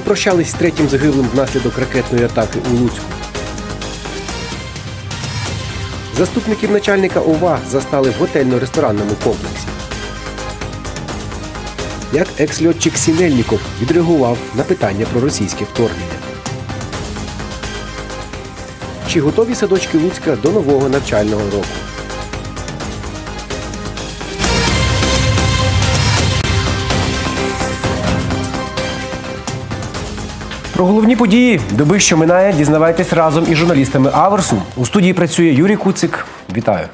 попрощались з третім загиблим внаслідок ракетної атаки у Луцьку. Заступників начальника ОВА застали в готельно-ресторанному комплексі. Як екс-льотчик Сінельніков відреагував на питання про російське вторгнення. Чи готові садочки Луцька до нового навчального року? Про головні події доби, що минає, дізнавайтесь разом із журналістами Аверсу. У студії працює Юрій Куцик. Вітаю.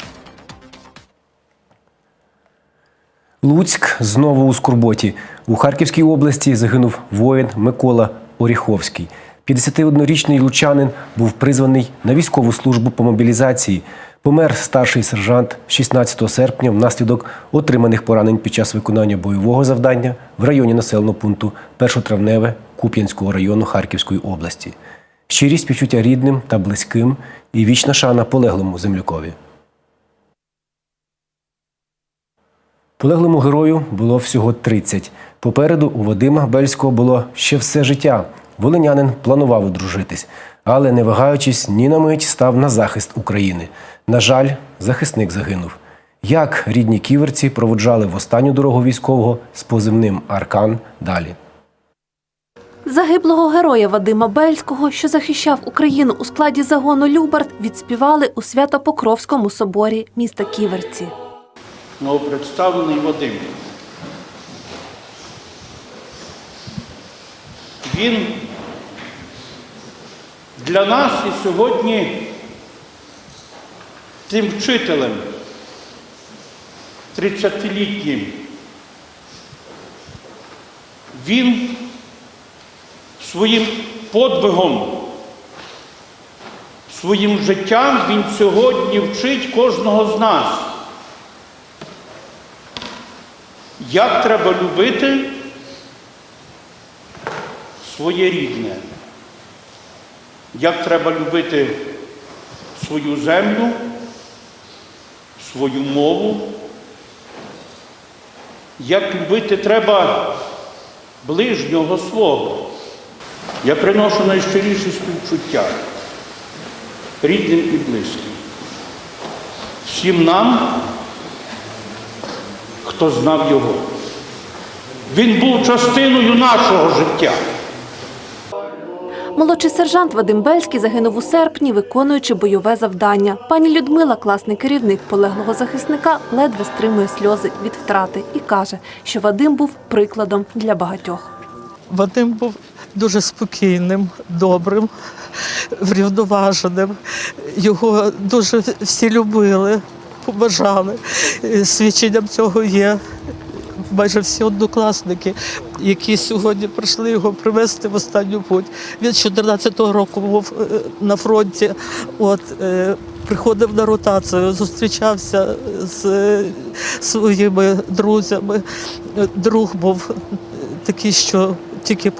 Луцьк знову у скорботі. У Харківській області загинув воїн Микола Оріховський. 51-річний лучанин був призваний на військову службу по мобілізації. Помер старший сержант 16 серпня внаслідок отриманих поранень під час виконання бойового завдання в районі населеного пункту Першотравневе Куп'янського району Харківської області. Щирість співчуття рідним та близьким і вічна шана полеглому землякові. Полеглому герою було всього 30. Попереду у Вадима Бельського було ще все життя. Волинянин планував одружитись, але не вагаючись, ні на мить став на захист України. На жаль, захисник загинув. Як рідні ківерці проводжали в останню дорогу військового з позивним Аркан далі. Загиблого героя Вадима Бельського, що захищав Україну у складі загону Любард, відспівали у Свято-Покровському соборі міста Ківерці. новопредставлений Вадим. Він для нас і сьогодні тим вчителем 30-літнім. Він своїм подвигом, своїм життям він сьогодні вчить кожного з нас. Як треба любити своє рідне? Як треба любити свою землю, свою мову? Як любити треба ближнього свого? Я приношу найщиріше співчуття рідним і близьким. Всім нам, хто знав його. Він був частиною нашого життя. Молодший сержант Вадим Бельський загинув у серпні, виконуючи бойове завдання. Пані Людмила, класний керівник полеглого захисника, ледве стримує сльози від втрати і каже, що Вадим був прикладом для багатьох. Вадим був дуже спокійним, добрим, врівноваженим. Його дуже всі любили, поважали. І Свідченням цього є майже всі однокласники, які сьогодні прийшли його привезти в останню путь. Він з 14-го року був е, на фронті. От, е, Приходив на ротацію, зустрічався з е, своїми друзями. Е, Друг був е, такий, що тільки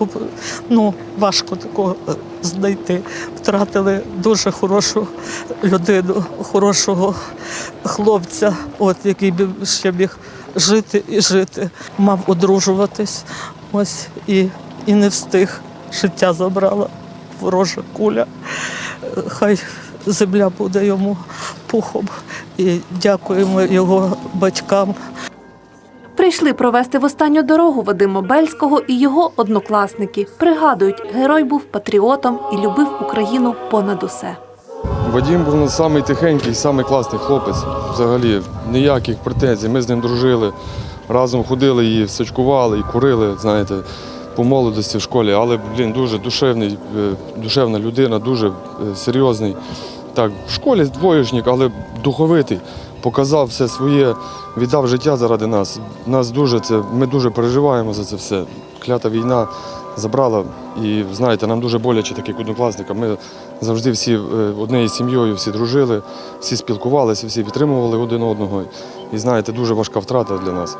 ну, важко такого е, знайти. Втратили дуже хорошу людину, хорошого хлопця, от, який би ще міг жити і жити. Мав одружуватись. Ось і, і не встиг. Життя забрала ворожа куля. Хай земля буде йому пухом. І дякуємо його батькам. Прийшли провести в останню дорогу Вадима Бельського і його однокласники. Пригадують, герой був патріотом і любив Україну понад усе. Вадим був ну, самий хлопець. Взагалі ніяких претензій. Ми з ним дружили, разом ходили і сачкували, і курили, знаєте, по молодості в школі. Але, блін, дуже душевний, е, душевна людина, дуже е, серйозний. Так, в школі двоєчник, але духовитий. Показав все своє, віддав життя заради нас. Нас дуже це, ми дуже переживаємо за це все. Клята війна забрала. І знаєте, нам дуже боляче таких однокласникам. Ми завжди всі е, однією сім'єю всі дружили, всі спілкувалися, всі підтримували один одного. І знаєте, дуже важка втрата для нас.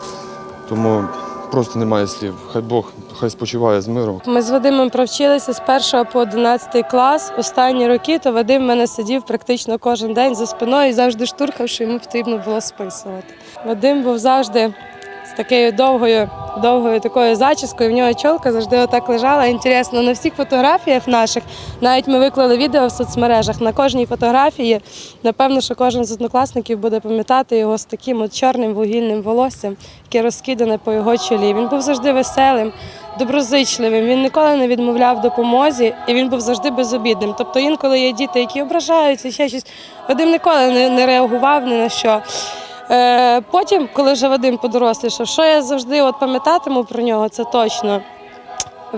Тому просто немає слів. Хай Бог хай спочиває з миром. Ми з Вадимом провчилися з 1 по 11 клас. Останні роки то Вадим мене сидів практично кожен день за спиною і завжди штурхав, що йому потрібно було списувати. Вадим був завжди такою довгою, довгою такою зачіскою. В нього чолка завжди отак лежала. Інтересно, на всіх фотографіях наших, навіть ми виклали відео в соцмережах. На кожній фотографії, напевно, що кожен з однокласників буде пам'ятати його з таким от чорним вугільним волоссям, яке розкидане по його чолі. Він був завжди веселим, доброзичливим. Він ніколи не відмовляв допомозі, і він був завжди безобідним. Тобто інколи є діти, які ображаються, ще щось. Вадим ніколи не, реагував ні на що. Е, потім, коли вже Вадим подорослішав, що я завжди от пам'ятатиму про нього, це точно.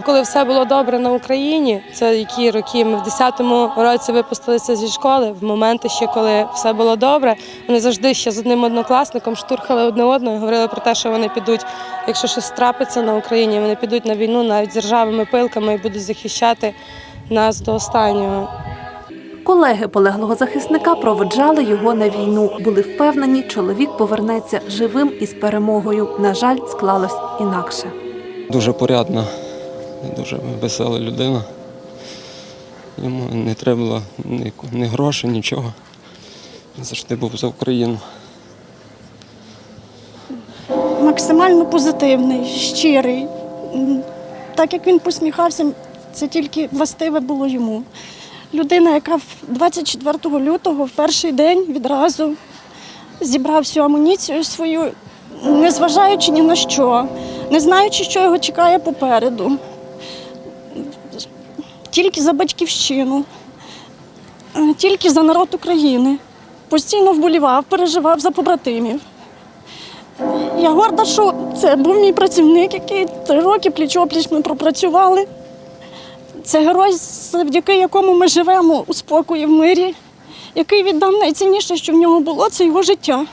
Коли все було добре на Україні, це які роки ми в 10-му році випустилися зі школи, в моменти ще коли все було добре, вони завжди ще з одним однокласником штурхали одне одного і говорили про те, що вони підуть, якщо щось трапиться на Україні, вони підуть на війну навіть з ржавими пилками і будуть захищати нас до останнього. Колеги полеглого захисника проведжали його на війну. Були впевнені, чоловік повернеться живим і з перемогою. На жаль, склалось інакше. Дуже порядна, дуже весела людина. Йому не треба було ні, ні грошей, нічого. Він завжди був за Україну. максимально позитивний, щирий. Так як він посміхався, це тільки властиве було йому. Людина, яка 24 лютого, в перший день відразу зібрав всю амуніцію свою, незважаючи ні на що, не знаючи, що його чекає попереду. Тільки за батьківщину, е, тільки за народ України. Постійно вболівав, переживав за побратимів. Я горда, що це був мій працівник, який три роки пліч-опліч ми пропрацювали. Це герой, завдяки якому ми живемо у спокої в мирі, який віддав найцінніше, що в нього було, це його життя.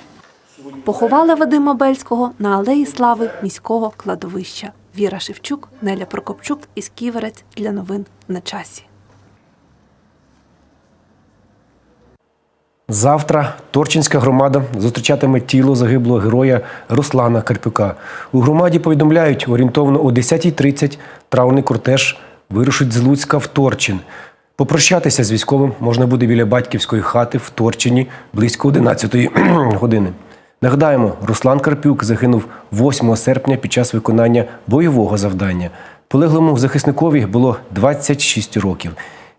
Поховали Вадима Бельського на алеї слави міського кладовища. Віра Шевчук, Неля Прокопчук із Ківерець для новин на часі. Завтра Торчинська громада зустрічатиме тіло загиблого героя Руслана Карпюка. У громаді повідомляють, орієнтовно о 10.30 травний кортеж вирушить з Луцька в Торчин. Попрощатися з військовим можна буде біля батьківської хати в Торчині близько 11 години. Нагадаємо, Руслан Карпюк загинув 8 серпня під час виконання бойового завдання. Полеглому захисникові було 26 років.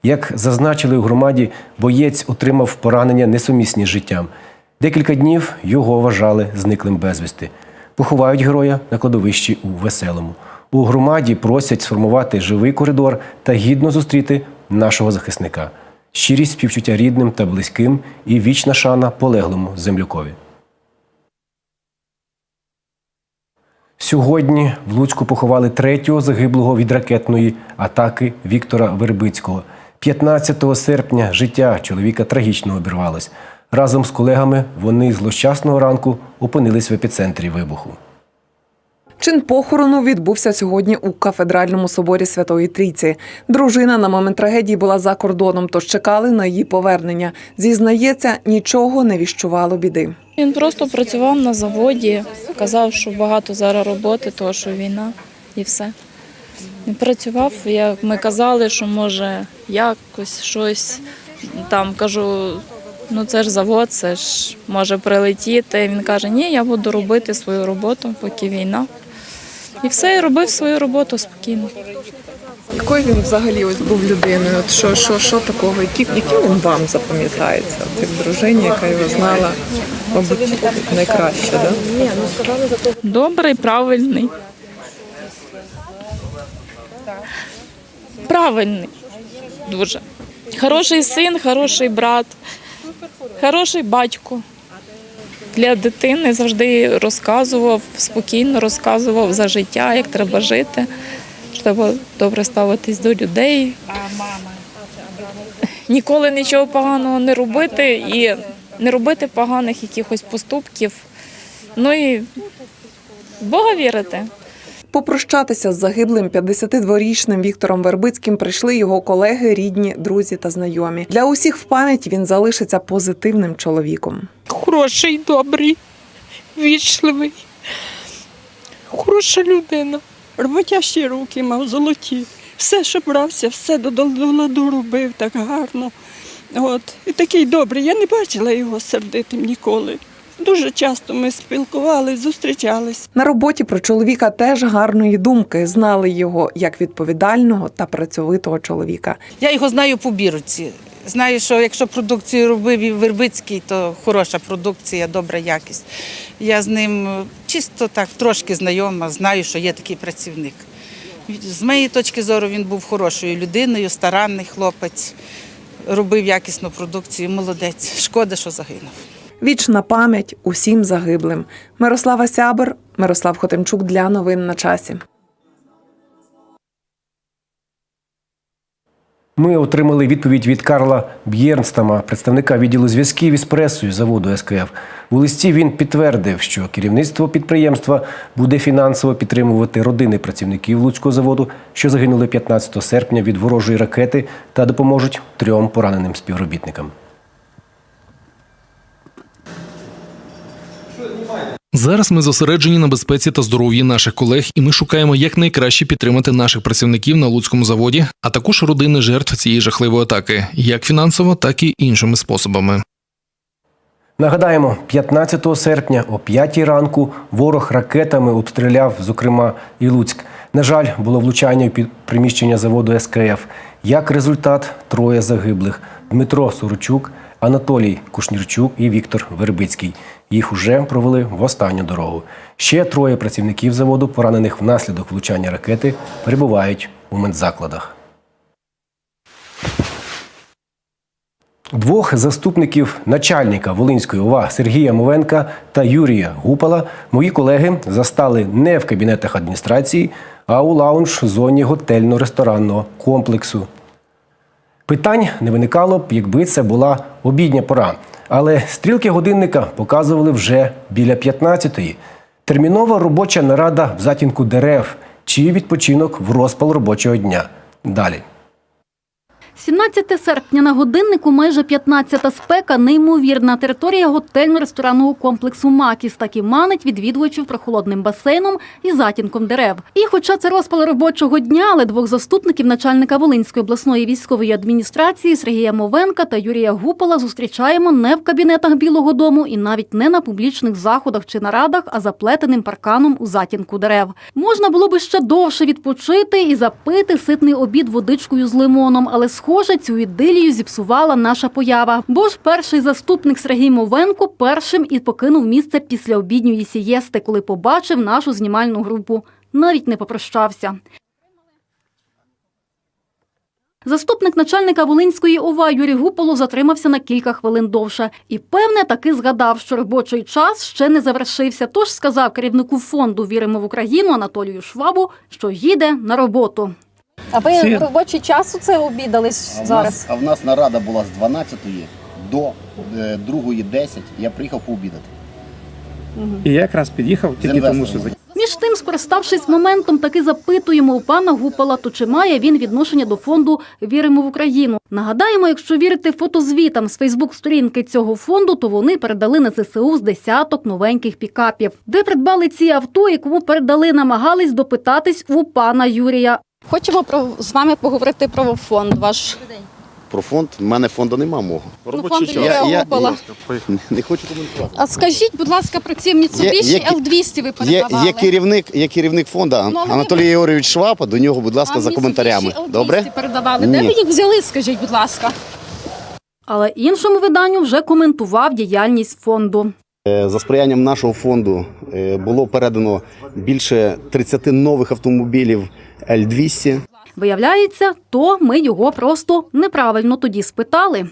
Як зазначили у громаді, боєць отримав поранення несумісні з життям. Декілька днів його вважали зниклим безвісти. Поховають героя на кладовищі у Веселому. У громаді просять сформувати живий коридор та гідно зустріти нашого захисника. Щирість співчуття рідним та близьким і вічна шана полеглому землякові. Сьогодні в Луцьку поховали третього загиблого від ракетної атаки Віктора Вербицького. 15 серпня життя чоловіка трагічно обірвалось. Разом з колегами вони злощасного ранку опинились в епіцентрі вибуху. Чин похорону відбувся сьогодні у кафедральному соборі Святої Трійці. Дружина на момент трагедії була за кордоном, тож чекали на її повернення. Зізнається, нічого не віщувало біди. Він просто працював на заводі, казав, що багато зараз роботи, тому що війна і все. Він працював, як ми казали, що може якось щось там кажу, ну це ж завод, це ж може прилетіти. Він каже, ні, я буду робити свою роботу, поки війна. І все, і робив свою роботу спокійно. Якою він взагалі ось був людиною? От що, що, що такого? Яким, яким він вам запам'ятається? От як дружині, яка його знала, мабуть, найкраще, да? Добрий, правильний. Правильний. Дуже. Хороший син, хороший брат, хороший батько. Для дитини завжди розказував, спокійно розказував за життя, як треба жити, щоб добре ставитись до людей. Ніколи нічого поганого не робити і не робити поганих якихось поступків. Ну і в Бога вірити. Попрощатися з загиблим 52-річним Віктором Вербицьким прийшли його колеги, рідні, друзі та знайомі. Для усіх в пам'яті він залишиться позитивним чоловіком. Хороший, добрий, вічливий, хороша людина. роботящі руки мав золоті. Все, що брався, все до ладу робив так гарно. От. І такий добрий. Я не бачила його сердитим ніколи. Дуже часто ми спілкувалися, зустрічались. На роботі про чоловіка теж гарної думки. Знали його як відповідального та працьовитого чоловіка. Я його знаю по бірці. Знаю, що якщо продукцію робив і Вербицький, то хороша продукція, добра якість. Я з ним чисто так трошки знайома, знаю, що є такий працівник. З моєї точки зору він був хорошою людиною, старанний хлопець, робив якісну продукцію, молодець. Шкода, що загинув. Вічна пам'ять усім загиблим. Мирослава Сябер, Мирослав Хотимчук для новин на часі. Ми отримали відповідь від Карла Б'єрнстама, представника відділу зв'язків із пресою заводу СКФ. У листі він підтвердив, що керівництво підприємства буде фінансово підтримувати родини працівників Луцького заводу, що загинули 15 серпня від ворожої ракети, та допоможуть трьом пораненим співробітникам. Зараз ми зосереджені на безпеці та здоров'ї наших колег, і ми шукаємо якнайкраще підтримати наших працівників на Луцькому заводі, а також родини жертв цієї жахливої атаки, як фінансово, так і іншими способами. Нагадаємо, 15 серпня о 5 ранку ворог ракетами обстріляв, зокрема, і Луцьк. На жаль, було влучання під приміщення заводу СКФ. Як результат, троє загиблих: Дмитро Сорочук, Анатолій Кушнірчук і Віктор Вербицький. Їх уже провели в останню дорогу. Ще троє працівників заводу, поранених внаслідок влучання ракети, перебувають у медзакладах. Двох заступників начальника Волинської ОВА Сергія Мовенка та Юрія Гупала мої колеги застали не в кабінетах адміністрації, а у лаунж-зоні готельно-ресторанного комплексу. Питань не виникало б, якби це була обідня пора. Але стрілки годинника показували вже біля 15-ї. Термінова робоча нарада в затінку дерев чи відпочинок в розпал робочого дня. Далі. 17 серпня на годиннику майже 15 спека, неймовірна територія готельно-ресторанного комплексу Макіс так і манить відвідувачів прохолодним басейном і затінком дерев. І хоча це розпал робочого дня, але двох заступників начальника Волинської обласної військової адміністрації Сергія Мовенка та Юрія Гупала зустрічаємо не в кабінетах Білого Дому і навіть не на публічних заходах чи нарадах, а заплетеним парканом у затінку дерев. Можна було би ще довше відпочити і запити ситний обід водичкою з лимоном, але схоже, цю ідилію зіпсувала наша поява. Бо ж перший заступник Сергій Мовенко першим і покинув місце після обідньої сієсти, коли побачив нашу знімальну групу. Навіть не попрощався. Заступник начальника Волинської ОВА Юрій Гуполо затримався на кілька хвилин довше. І, певне, таки згадав, що робочий час ще не завершився. Тож сказав керівнику фонду Віримо в Україну Анатолію Швабу, що їде на роботу. А ви робочий час у це обідались А в, зараз? нас, а в нас нарада була з 12 до е, 2.10. Я приїхав пообідати. І я якраз під'їхав тільки тому, що інвестором. Між тим, скориставшись моментом, таки запитуємо у пана Гупала, то чи має він відношення до фонду Віримо в Україну. Нагадаємо, якщо вірити фотозвітам з Фейсбук-сторінки цього фонду, то вони передали на ЗСУ з десяток новеньких пікапів. Де придбали ці авто і кому передали, намагались допитатись у пана Юрія. Хочемо про з вами поговорити про фонд ваш. Про фонд. У мене фонду нема мого. Робочий фонду час. Я, я, я не хочу коментувати. А скажіть, будь ласка, про ці Mitsubishi Є- є- L200 ви Є, передавали. є, керівник, є керівник фонду Ну, а Анатолій ви- Єгорович Швапа. До нього, будь ласка, А за Mitsubishi коментарями. L200 Добре? передавали. Ні. Де ви їх взяли, скажіть, будь ласка? Але іншому виданню вже коментував діяльність фонду. Е, За сприянням нашого фонду е, було передано більше 30 нових автомобілів L200. Виявляється, то ми його просто неправильно тоді спитали.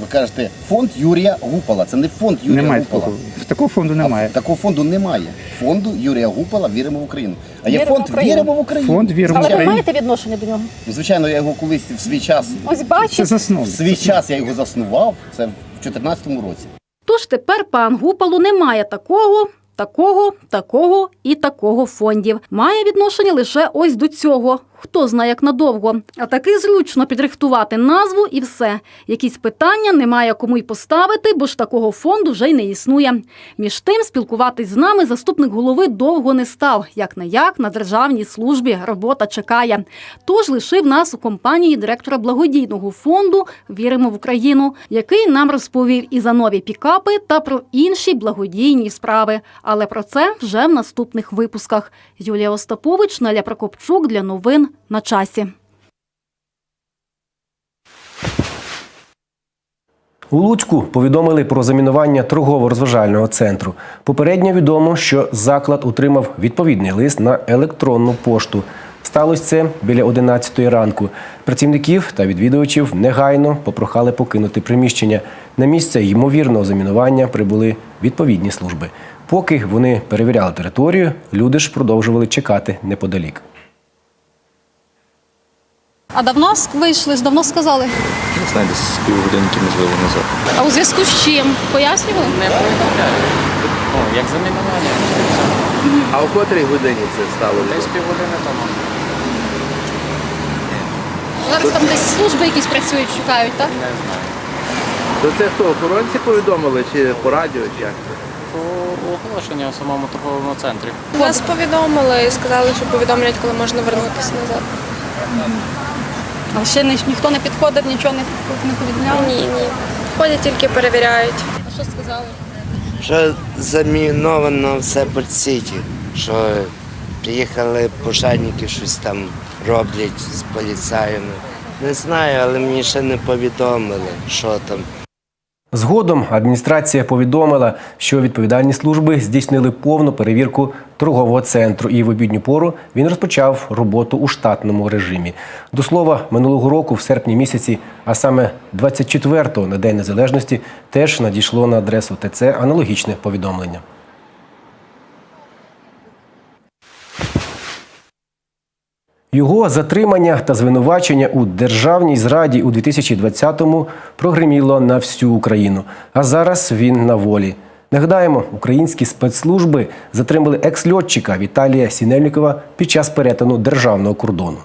Ви кажете, фонд Юрія Гупала. Це не фонд Юрія немає Гупала. такого. Такого фонду немає. А такого фонду немає. Фонду Юрія Гупала Віримо в Україну. А є Віримо в фонд Україну. Віримо в Україну. Фонд «Віримо в Але ви Україну». маєте відношення до нього? Звичайно, я його колись в свій час Ось Це бачите. в свій час я його заснував. Це в 2014 році. Тож тепер пан Гупалу не такого, такого, такого і такого фондів. Має відношення лише ось до цього. Хто знає як надовго. А таки зручно підрихтувати назву і все. Якісь питання немає кому й поставити, бо ж такого фонду вже й не існує. Між тим, спілкуватись з нами заступник голови довго не став. Як не як на державній службі робота чекає. Тож лишив нас у компанії директора благодійного фонду Віримо в Україну, який нам розповів і за нові пікапи та про інші благодійні справи. Але про це вже в наступних випусках. Юлія Остапович, Наля Прокопчук для новин на часі. У Луцьку повідомили про замінування торгово-розважального центру. Попередньо відомо, що заклад отримав відповідний лист на електронну пошту. Сталося це біля 11 ранку. Працівників та відвідувачів негайно попрохали покинути приміщення. На місце ймовірного замінування прибули відповідні служби. Поки вони перевіряли територію, люди ж продовжували чекати неподалік. А давно вийшли, давно сказали? Не знаю, десь півгодинки, можливо, назад. А у зв'язку з чим? Пояснювали? Не повідомляю. Ну, як замінування. А о котрій годині це стало? Десь півгодини тому. Зараз там десь служби якісь працюють, шукають, так? Не знаю. То це хто, охоронці повідомили чи по радіо, чи як? По оголошенню у самому торговому центрі. Нас повідомили і сказали, що повідомлять, коли можна вернутися назад. А ще ні- ніхто не підходив, нічого не, не повідомляв? Ні, ні. Ходять тільки перевіряють. А що сказали? Що заміновано все по сіті, що приїхали пожежники, щось там роблять з поліцаями. Не знаю, але мені ще не повідомили, що там. Згодом адміністрація повідомила, що відповідальні служби здійснили повну перевірку торгового центру, і в обідню пору він розпочав роботу у штатному режимі. До слова, минулого року, в серпні місяці, а саме 24-го на День Незалежності, теж надійшло на адресу ТЦ аналогічне повідомлення. Його затримання та звинувачення у державній зраді у 2020-му прогреміло на всю Україну. А зараз він на волі. Нагадаємо, українські спецслужби затримали екс-льотчика Віталія Сінельникова під час перетину державного кордону.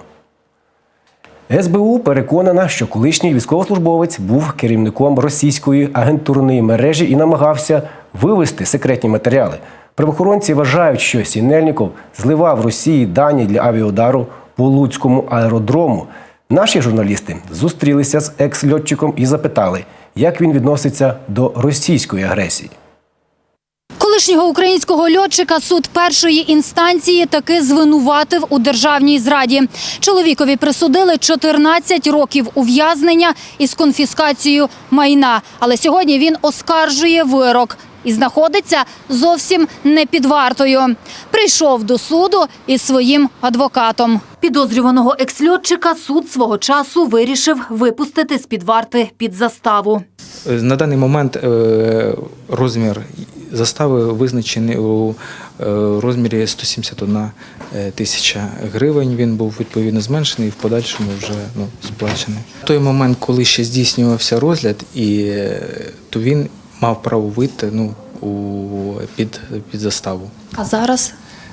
СБУ переконана, що колишній військовослужбовець був керівником російської агентурної мережі і намагався вивести секретні матеріали. Правоохоронці вважають, що Сінельников зливав Росії дані для авіаудару по Луцькому аеродрому. Наші журналісти зустрілися з екс-льотчиком і запитали, як він відноситься до російської агресії. Колишнього українського льотчика суд першої інстанції таки звинуватив у державній зраді. Чоловікові присудили 14 років ув'язнення із конфіскацією майна. Але сьогодні він оскаржує вирок і знаходиться зовсім не під вартою. Прийшов до суду із своїм адвокатом. Підозрюваного екс-льотчика суд свого часу вирішив випустити з під варти під заставу. На даний момент е, розмір застави визначений у е, розмірі 171 тисяча гривень. Він був відповідно зменшений і в подальшому вже ну, сплачений. В той момент, коли ще здійснювався розгляд, і е, то він мав право вийти ну, у, під, під заставу. А зараз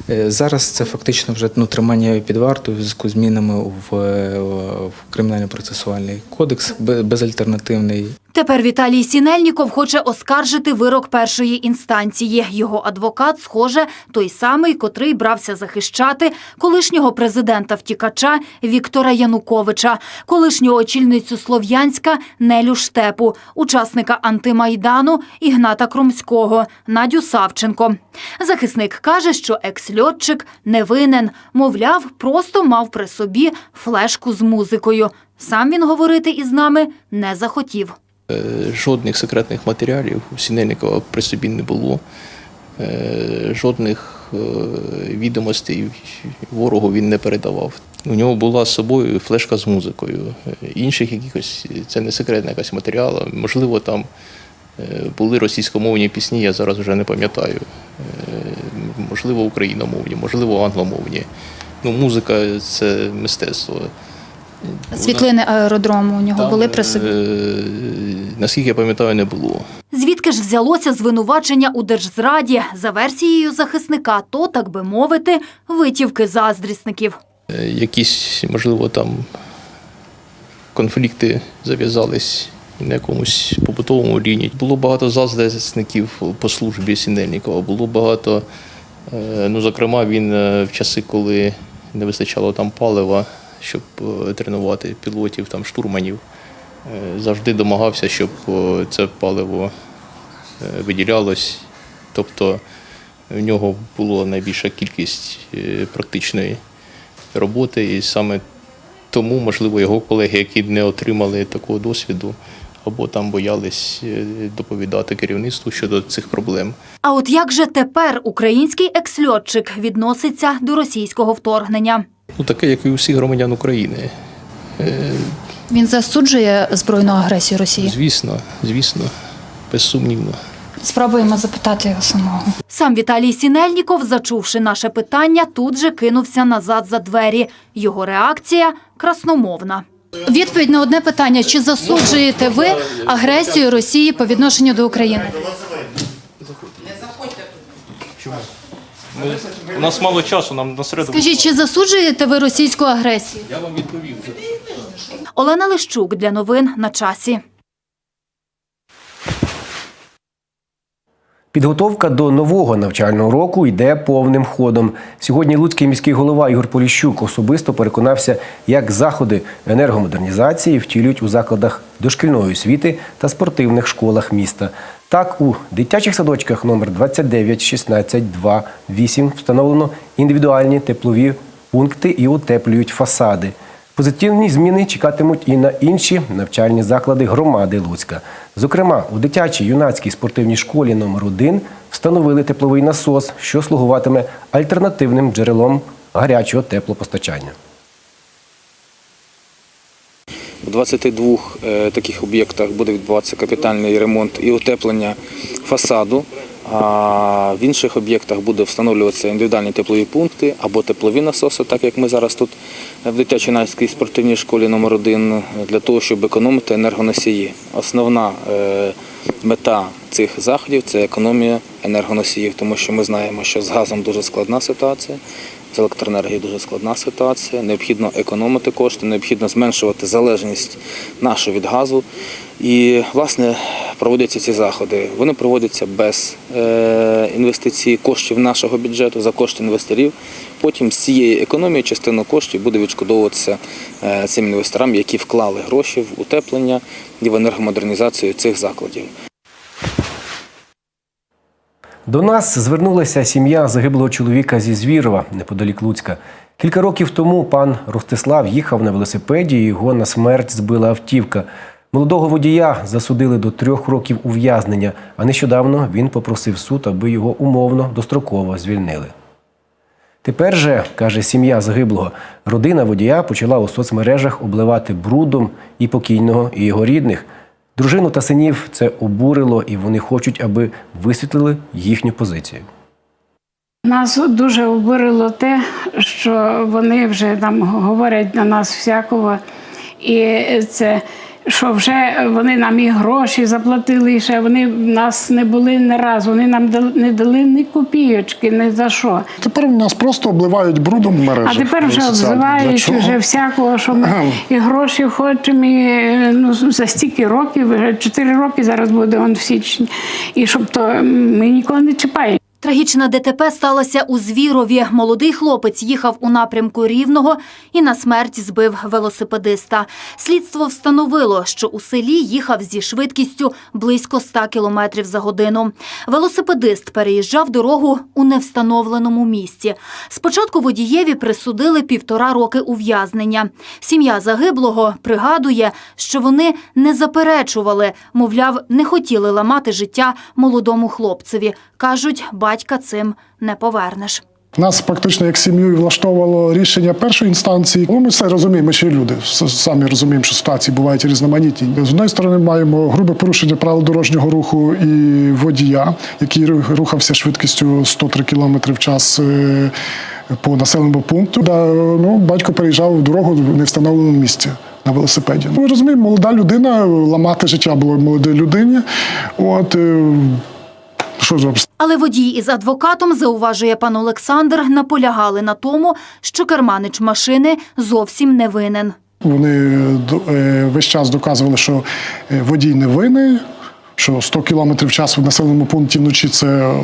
Е, Зараз це фактично вже ну, тримання під вартою в зв'язку з змінами в, е, в кримінально-процесуальний кодекс бе- безальтернативний. Тепер Віталій Сінельніков хоче оскаржити вирок першої інстанції. Його адвокат, схоже, той самий, котрий брався захищати колишнього президента втікача Віктора Януковича, колишнього очільницю Слов'янська Нелю Штепу, учасника антимайдану Ігната Крумського, Надю Савченко. Захисник каже, що екс-льотчик не винен, мовляв, просто мав при собі флешку з музикою. Сам він говорити із нами не захотів. Е, Жодних секретних матеріалів у Сінельникова при собі не було. Е, Жодних е, відомостей ворогу він не передавав. У нього була з собою флешка з музикою. Інших якихось це не секретна якась матеріал. Можливо, там були російськомовні пісні, я зараз вже не пам'ятаю. Можливо, україномовні, можливо, англомовні. Ну, музика це мистецтво. Світлини аеродрому у нього Там, були при собі. е, Наскільки я пам'ятаю, не було. Звідки ж взялося звинувачення у держзраді? За версією захисника, то, так би мовити, витівки заздрісників. Е, Якісь, можливо, там конфлікти зав'язались на якомусь побутовому рівні. Було багато заздресників по службі Сінельникова, було багато, е, ну, зокрема, він е, в часи, коли не вистачало там палива, щоб е, тренувати пілотів, там, штурманів, е, завжди домагався, щоб е, це паливо виділялось. Тобто в нього була найбільша кількість практичної роботи, і саме тому, можливо, його колеги, які не отримали такого досвіду, або там боялись доповідати керівництву щодо цих проблем. А от як же тепер український ексльотчик відноситься до російського вторгнення? Ну, таке, як і усі громадян України. Е, Він засуджує збройну агресію Росії. Звісно, звісно, безсумнівно. Спробуємо запитати його самого. Сам Віталій Сінельніков, зачувши наше питання, тут же кинувся назад за двері. Його реакція красномовна. Відповідь на одне питання: чи засуджуєте ви агресію Росії по відношенню до України? У нас мало часу, нам на середу. Скажіть, чи засуджуєте ви російську агресію? Я вам відповів. Олена Лищук для новин на часі. Підготовка до нового навчального року йде повним ходом. Сьогодні Луцький міський голова Ігор Поліщук особисто переконався, як заходи енергомодернізації втілюють у закладах дошкільної освіти та спортивних школах міста. Так, у дитячих садочках номер 29, 16, 2, 8 встановлено індивідуальні теплові пункти і утеплюють фасади. Позитивні зміни чекатимуть і на інші навчальні заклади громади Луцька. Зокрема, у дитячій юнацькій спортивній школі номер 1 встановили тепловий насос, що слугуватиме альтернативним джерелом гарячого теплопостачання. У 22 е, таких об'єктах буде відбуватися капітальний ремонт і утеплення фасаду. А в інших об'єктах буде встановлюватися індивідуальні теплові пункти або теплові насоси, так як ми зараз тут в дитячій юнацькій спортивній школі номер 1 для того, щоб економити енергоносії. Основна е, мета цих заходів це економія енергоносіїв, тому що ми знаємо, що з газом дуже складна ситуація. З електроенергією дуже складна ситуація. Необхідно економити кошти, необхідно зменшувати залежність нашу від газу. І, власне, проводяться ці заходи. Вони проводяться без е, інвестицій коштів нашого бюджету за кошти інвесторів. Потім з цієї економії частина коштів буде відшкодовуватися е, цим інвесторам, які вклали гроші в утеплення і в енергомодернізацію цих закладів. До нас звернулася сім'я загиблого чоловіка зі Звірова неподалік Луцька. Кілька років тому пан Ростислав їхав на велосипеді, і його на смерть збила автівка. Молодого водія засудили до трьох років ув'язнення, а нещодавно він попросив суд, аби його умовно достроково звільнили. Тепер же, каже сім'я загиблого, родина водія почала у соцмережах обливати брудом і покійного, і його рідних. Дружину та синів це обурило, і вони хочуть, аби висвітлили їхню позицію. Нас дуже обурило те, що вони вже там говорять на нас всякого, і це. Що вже вони нам і гроші заплатили, і ще вони в нас не були не разу. Вони нам дали- не дали ні копійочки, ні за що. Тепер нас просто обливають брудом в мережах. А тепер вже обзивають вже всякого, що ми і гроші хочемо, і ну, за стільки років, вже 4 роки зараз буде он в січні. І щоб то ми нікого не чіпаємо. Трагічна ДТП сталася у Звірові. Молодий хлопець їхав у напрямку Рівного і на смерть збив велосипедиста. Слідство встановило, що у селі їхав зі швидкістю близько 100 км за годину. Велосипедист переїжджав дорогу у невстановленому місці. Спочатку водієві присудили півтора роки ув'язнення. Сім'я загиблого пригадує, що вони не заперечували, мовляв, не хотіли ламати життя молодому хлопцеві. Кажуть, батька цим не повернеш. Нас практично як сім'ю влаштовувало рішення першої інстанції. Ну, ми все розуміємо, ми ще люди. Самі розуміємо, що ситуації бувають різноманітні. З однієї сторони, маємо грубе порушення правил дорожнього руху і водія, який рухався швидкістю 103 км в час. е, По населеному пункту, да, ну, батько переїжджав дорогу в невстановленому місці на велосипеді. Ми розуміємо, молода людина, ламати життя було молодій людині. От, Що зробиш? Але водій із адвокатом, зауважує пан Олександр, наполягали на тому, що керманич машини зовсім не винен. Вони е, весь час доказували, що е, водій не винен, що 100 км в час в населеному пункті вночі це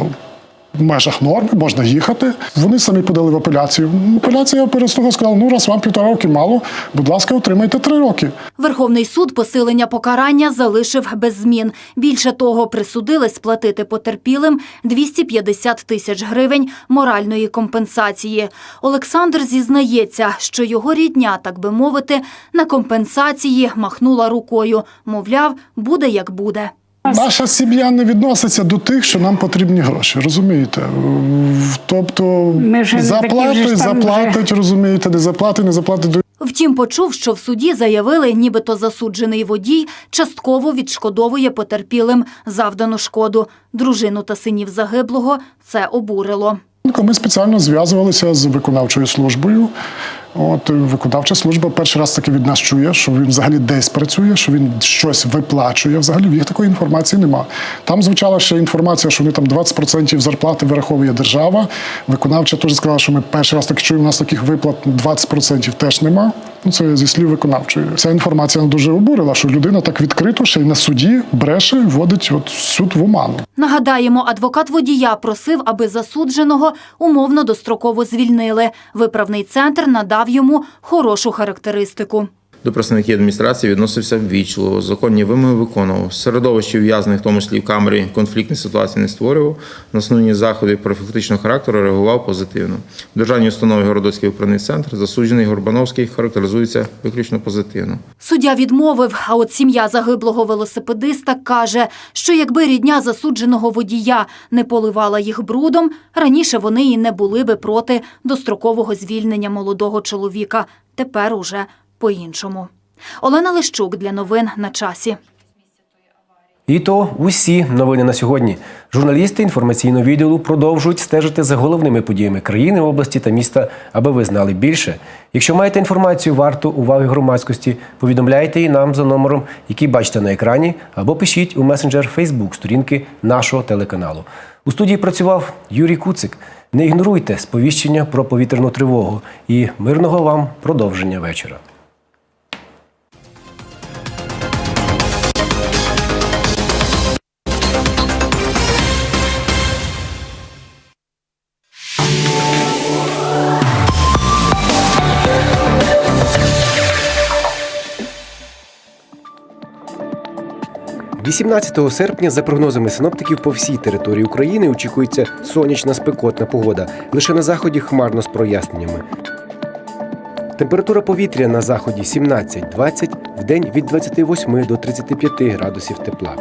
в межах норми, можна їхати. Вони самі подали в апеляцію. Апеляція переслуга сказала, ну раз вам півтора роки мало, будь ласка, отримайте три роки. Верховний суд посилення покарання залишив без змін. Більше того, присудили сплатити потерпілим 250 тисяч гривень моральної компенсації. Олександр зізнається, що його рідня, так би мовити, на компенсації махнула рукою. Мовляв, буде як буде. Наша сім'я не відноситься до тих, що нам потрібні гроші, розумієте? Тобто вже заплатить, ж там заплатить, розумієте, не заплатить, не заплатить. Втім, почув, що в суді заявили, нібито засуджений водій частково відшкодовує потерпілим завдану шкоду. Дружину та синів загиблого це обурило. Ми спеціально зв'язувалися з виконавчою службою. От виконавча служба перший раз таки від нас чує, що він взагалі десь працює, що він щось виплачує. Взагалі в їх такої інформації нема. Там звучала ще інформація, що вони там 20% зарплати вираховує держава. Виконавча теж сказала, що ми перший раз таки чуємо, у нас таких виплат 20% теж нема. Це зі слів виконавчої. Ця інформація дуже обурила, що людина так відкрито ще й на суді бреше, вводить от суд в оману. Нагадаємо, адвокат водія просив, аби засудженого умовно достроково звільнили. Виправний центр надав йому хорошу характеристику. До представників адміністрації відносився ввічливо, законні вимоги виконував. Середовище ув'язнених, в тому числі в камері, конфліктні ситуації не створював. На основні заходи профілактичного характеру реагував позитивно. В державній установі Городоцький управний центр засуджений Горбановський характеризується виключно позитивно. Суддя відмовив, а от сім'я загиблого велосипедиста каже, що якби рідня засудженого водія не поливала їх брудом, раніше вони і не були би проти дострокового звільнення молодого чоловіка. Тепер уже по-іншому. Олена Лищук для новин на часі. І то усі новини на сьогодні. Журналісти інформаційного відділу продовжують стежити за головними подіями країни, області та міста, аби ви знали більше. Якщо маєте інформацію варту уваги громадськості, повідомляйте її нам за номером, який бачите на екрані, або пишіть у месенджер Facebook сторінки нашого телеканалу. У студії працював Юрій Куцик. Не ігноруйте сповіщення про повітряну тривогу і мирного вам продовження вечора. – 18 серпня, за прогнозами синоптиків, по всій території України очікується сонячна спекотна погода. Лише на заході хмарно з проясненнями. Температура повітря на заході 17-20, в день від 28 до 35 градусів тепла.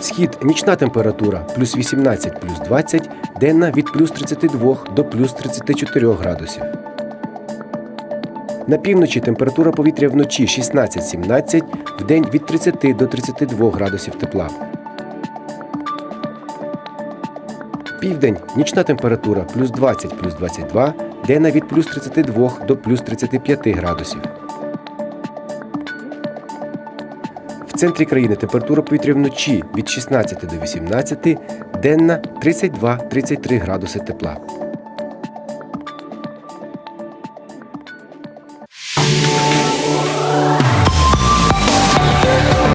Схід нічна температура плюс 18 плюс 20, денна від плюс 32 до плюс 34 градусів. На півночі температура повітря вночі 16-17, в день від 30 до 32 градусів тепла. Південь нічна температура плюс 20 плюс 22, денна від плюс 32 до плюс 35 градусів. В центрі країни температура повітря вночі від 16 до 18, денна 32-33 градуси тепла.